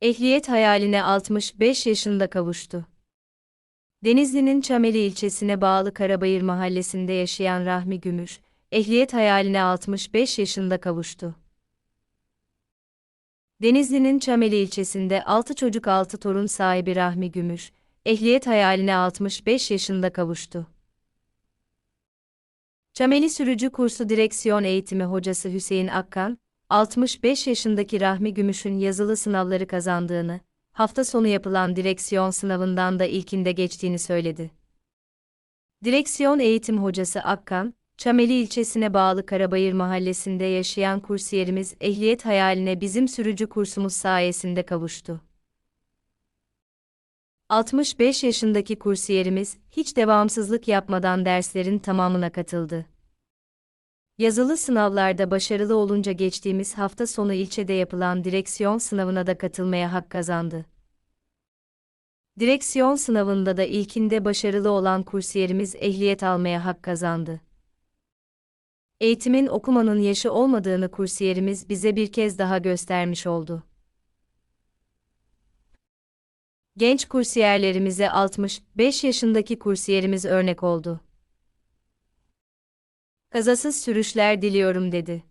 Ehliyet hayaline 65 yaşında kavuştu. Denizli'nin Çameli ilçesine bağlı Karabayır mahallesinde yaşayan Rahmi Gümüş, ehliyet hayaline 65 yaşında kavuştu. Denizli'nin Çameli ilçesinde 6 çocuk 6 torun sahibi Rahmi Gümüş, ehliyet hayaline 65 yaşında kavuştu. Çameli Sürücü Kursu Direksiyon Eğitimi Hocası Hüseyin Akkan, 65 yaşındaki Rahmi Gümüş'ün yazılı sınavları kazandığını, hafta sonu yapılan direksiyon sınavından da ilkinde geçtiğini söyledi. Direksiyon eğitim hocası Akkan, Çameli ilçesine bağlı Karabayır mahallesinde yaşayan kursiyerimiz ehliyet hayaline bizim sürücü kursumuz sayesinde kavuştu. 65 yaşındaki kursiyerimiz hiç devamsızlık yapmadan derslerin tamamına katıldı. Yazılı sınavlarda başarılı olunca geçtiğimiz hafta sonu ilçede yapılan direksiyon sınavına da katılmaya hak kazandı. Direksiyon sınavında da ilkinde başarılı olan kursiyerimiz ehliyet almaya hak kazandı. Eğitimin okumanın yaşı olmadığını kursiyerimiz bize bir kez daha göstermiş oldu. Genç kursiyerlerimize 65 yaşındaki kursiyerimiz örnek oldu. Kazasız sürüşler diliyorum dedi.